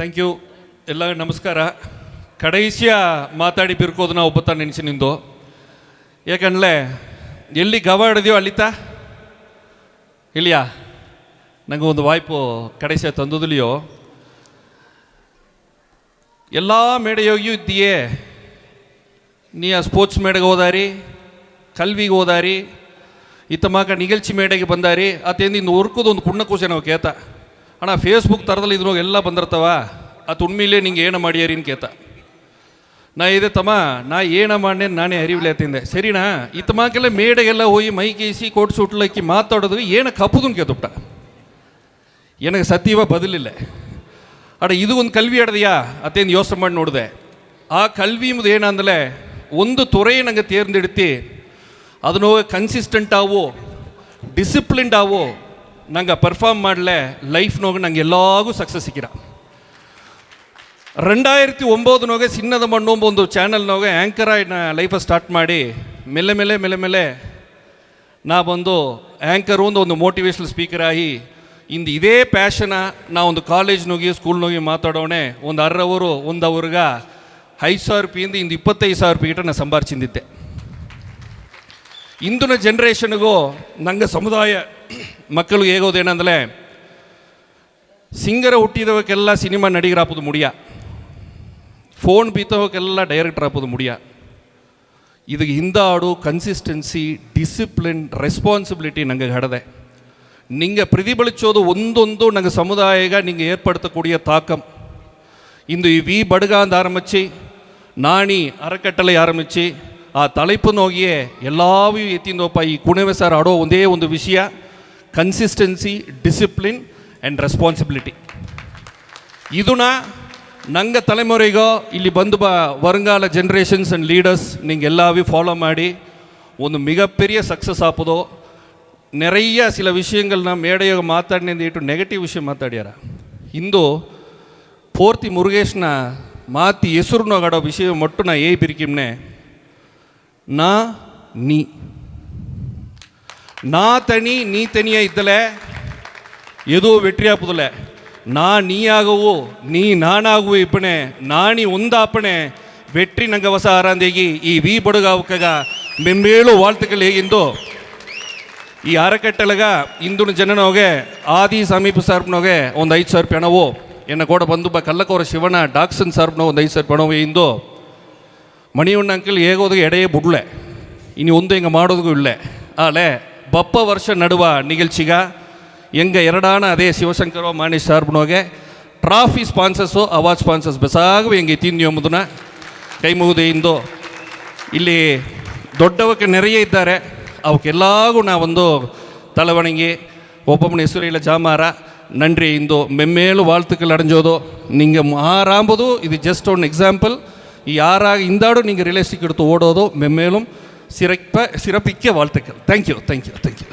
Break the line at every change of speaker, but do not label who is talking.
Thank you ಎಲ್ಲ ನಮಸ್ಕಾರ. ಕಡೈಸಿಯ ಮಾತಾಡಿ ಬಿರ್ಕೋದನ್ನ ಒಬ್ಬತ್ತ ನೆನೆಸಿನಿಂದು ಯಾಕಂದ್ರೆ ಎಲ್ಲಿ ಗವ ಹಿಡಿದೀವೋ ಅಲ್ಲಿತ? ಇಲ್ಲಿಯಾ? ನನಗೆ ಒಂದು ವಾಯ್ಪು ಕಡೆಸ ತಂದುದಲಿಯೋ? ಎಲ್ಲ ಮೇಡೆಯೋಗಿಯೂ ಇದ್ದೀಯೇ? ನೀ ಆ ಸ್ಪೋರ್ಟ್ಸ್ ಮೇಡಗೆ ಹೋದಾರಿ, ಕಲ್ವಿಗೆ ಹೋದಾರಿ ಇತ್ತ ಮಗ ನಿಗಲ್ಚಿ ಮೇಡೆಗೆ ಬಂದಾರಿ ಅತ್ತೇಂದು ಇನ್ನು ಒಂದು ಕುಣ್ಣ ಕೂಸೆ ನಾವು ಕೇತ ಅಣ್ಣ ಫೇಸ್ಬುಕ್ ಥರದಲ್ಲಿ ಇದ್ರಾಗ ಎಲ್ಲ ಬಂದಿರ್ತಾವ ಅದು ಉಣ್ಮಿಲೇ ನಿಂಗೆ ಏನ ಮಾಡ್ಯಾರಿ ಅಂತ ಕೇತ ನಾ ಇದೆ ತಮ್ಮ ನಾ ಏನ ಮಾಡಿ ನಾನೇ ಅರಿವಿಲೆ ತಿಂದೆ ಸರಿನಾ ಇತ್ತಮಾಕೆಲ್ಲ ಮೇಡೆಗೆಲ್ಲ ಹೋಗಿ ಮೈಕೇಸಿ ಕೋಟ್ ಸುಟ್ಲಕ್ಕಿ ಮಾತಾಡೋದು ಏನ ಕಪ್ಪುದು ಕೇತುಪ್ಟ எனக்கு சத்தியமாக பதில் இல்லை ಅಡ ಇದು ಒಂದು ಕಲ್ವಿ ಅಡದೆಯಾ ಅತ್ತೇನು ಯೋಚನೆ ಮಾಡಿ ನೋಡಿದೆ ಆ ಕಲ್ವಿ ಎಂಬುದು ಏನಂದಲೆ ಒಂದು ತುರೆಯ ನಂಗೆ ತೇರ್ಂದೆಡುತ್ತಿ ಅದನ್ನು ಕನ್ಸಿಸ್ಟೆಂಟ್ ಆವು ಡಿಸಿಪ್ಲಿನ್ಡ್ ಆವು ನಂಗೆ ಪರ್ಫಾರ್ಮ್ ಮಾಡಲೆ ಲೈಫ್ನೋಗ ನಂಗೆ ಎಲ್ಲಾಗೂ ಸಕ್ಸಸ್ ಸಿಕ್ಕಿರ ரெண்டாயிரத்தி ஒம்போதுனோக ಸಿನ್ನದ ಮಣ್ಣು ಒಂದು ಚಾನಲ್ನೋಗ ಆ್ಯಂಕರಾಗಿ ಆಗಿ ಲೈಫ ಸ್ಟಾರ್ಟ್ ಮಾಡಿ ಮೆಲ್ಲೆ ಮೆಲ್ಲೆ ಮೆಲ್ಲೆ ಮೆಲ್ಲೆ ನಾ ಬಂದು ಆ್ಯಂಕರು ಒಂದು ಒಂದು ಮೋಟಿವೇಶ್ನಲ್ ಸ್ಪೀಕರ್ ಆಗಿ ಇಂದು ಇದೇ ಪ್ಯಾಷನ ನಾ ಒಂದು ಕಾಲೇಜ್ನೋಗಿ ಸ್ಕೂಲ್ನೋಗಿ ಮಾತಾಡೋಣೆ ಒಂದು ಅರ್ ಅವರು ಒಂದು ಅವ್ರಿಗ ಐದು ಸಾವಿರ ರೂಪಾಯಿಂದ ಇಂದು ಇಪ್ಪತ್ತೈದು ಸಾವಿರ ರೂಪಾಯಿ ಗಿಟ ನಾನು ಸಂಭಾರಿಸಿದ್ದೆ ಇಂದಿನ ಜನ್ರೇಷನ್ಗೂ ನಂಗೆ ಸಮುದಾಯ ಮಕ್ಕಳು ಹೇಗೋದು ಏನಂದರೆ ಸಿಂಗರ ಹುಟ್ಟಿದವಕ್ಕೆಲ್ಲ ಸಿನಿಮಾ ನಡಿಗರಾಪೋದು ಮುಡಿಯ ಫೋನ್ ಬೀತವಕ್ಕೆಲ್ಲ ಡೈರೆಕ್ಟರ್ ಆಪೋದು ಮುಡಿಯ ಇದಕ್ಕೆ ಹಿಂದಾಡು ಕನ್ಸಿಸ್ಟೆನ್ಸಿ ಡಿಸಿಪ್ಲಿನ್ ರೆಸ್ಪಾನ್ಸಿಬಿಲಿಟಿ ನಂಗೆ ಹಡದೆ ನಿಂಗೆ ಪ್ರತಿಫಲಿಸೋದು ಒಂದೊಂದು ನಂಗೆ சமுதாயக நீங்கள் ஏற்படுத்தக்கூடிய தாக்கம் இந்த வி படுகாந்து ஆரம்பித்து நாணி அறக்கட்டளை ஆரம்பித்து ಆ ತಳಿಪು ನೋಗಿಯೇ ಎಲ್ಲವೂ ಎತ್ತಿಂದೋಪ ಈ ಕುಣವೆ ಸರ್ ಆಡೋ ಒಂದೇ ಒಂದು ವಿಷಯ ಕನ್ಸಿಸ್ಟೆನ್ಸಿ ಡಿಸಿಪ್ಲಿನ್ ಆ್ಯಂಡ್ ರೆಸ್ಪಾನ್ಸಿಬಿಲಿಟಿ ಇದನ್ನ ನಂಗೆ ತಲೆಮೊರೆಗೋ ಇಲ್ಲಿ ಬಂದು ಬ வருங்கால ஜென்ரேஷன்ஸ் அண்ட் லீடர்ஸ் நீங்கள் எல்லாவையும் ஃபாலோ ಮಾಡಿ ಒಂದು மிகப்பெரிய சக்ஸஸ் ஆப்பதோ நிறைய சில விஷயங்கள் நான் மேடையாக ಮಾತಾಡಿನಿಂದ ಇಟ್ಟು ನೆಗೆಟಿವ್ ವಿಷಯ ಮಾತಾಡ್ಯಾರ ಇಂದು ಪೂರ್ತಿ ಮುರುಗೇಶ್ನ ಮಾತಿ ಹೆಸರುನೋಗಾಡೋ ವಿಷಯ ಮಟ್ಟು ನಾ ಏ ಬಿರಿಕಿಮ್ನೆ ನಾ ನೀ நான் தனி நீ தனியாக இத்தல ஏதோ வெற்றியாக புதல நான் நீயாகவோ நீ ನಾನಾಗುವ ಇಪ್ಪಣೆ ನಾನಿ ಒಂದಾಪಣೆ வெற்றி ನಂಗ ಹೊಸ ಆರಾಂದೇಗಿ ಈ ವಿ ಬಡುಗಾವಕಗ ಮೆಮ್ಮೇಳು ವಾಳ್ತುಗಳು ಹೇಗಿಂದೋ ಈ ಅರಕಟ್ಟೆಲಗ ಇಂದುನ ಜನನೋಗೆ ಆದಿ ಸಮೀಪ ಸರ್ಪನೋಗೆ ಒಂದು ಐದು ಸಾವಿರ ರೂಪಾಯಿ ಹಣವು ಎನ್ನ ಕೂಡ ಬಂದು ಬ ಕಲ್ಲಕೋರ ಶಿವನ ಡಾಕ್ಸನ್ ಸರ್ಪನೋ ಒಂದು ಐದು ಸಾವಿರ ರೂಪಾಯಿ ಹಣವು ಇಂದು ಮಣಿಯಣ್ಣ ಅಂಕಲ್ ಹೇಗೋದು ಎಡೆಯೇ ಬುಡ್ಲೆ ಇನ್ನು ಒಂದು ಹಿಂಗೆ ಮಾಡೋದಕ್ಕೂ ಇಲ್ಲೇ ಆಲೇ ಬಪ್ಪ ವರ್ಷ ನಡುವ ನಿಗಲ್ಚಿಗ ಎಂಗ ಎರಡಾಣ ಅದೇ ಶಿವಶಂಕರ ಮಾಣಿ ಸಾರ್ಬನೋಗೆ ಟ್ರಾಫಿ ಸ್ಪಾನ್ಸರ್ಸು ಅವಾರ್ಡ್ ಸ್ಪಾನ್ಸರ್ಸ್ ಬೆಸಾಗು ಹೆಂಗೆ ತಿಂದು ಎಂಬುದನ್ನ ಕೈ ಮುಗಿದು ಇಂದು ಇಲ್ಲಿ ದೊಡ್ಡವಕ್ಕೆ ನೆರೆಯೇ ಇದ್ದಾರೆ ಅವಕ್ಕೆಲ್ಲಾಗೂ ನಾವೊಂದು ತಲವಣಗಿ ಒಬ್ಬೊಬ್ಬನ ಹೆಸರು ಇಲ್ಲ ಜಾಮಾರ நன்றி ಇಂದು மெம்மேலும் வாழ்த்துக்கள் அடைஞ்சோதோ நீங்கள் மாறாம்பது இது ஜஸ்ட் ஒன் எக்ஸாம்பிள் யாராக இந்தாடும் நீங்கள் ரியலிஸ்டிக் எடுத்து ஓடோதோ மெம்மேலும் சிறப்ப சிறப்பிக்க வாழ்த்துக்கள். Thank you thank you thank you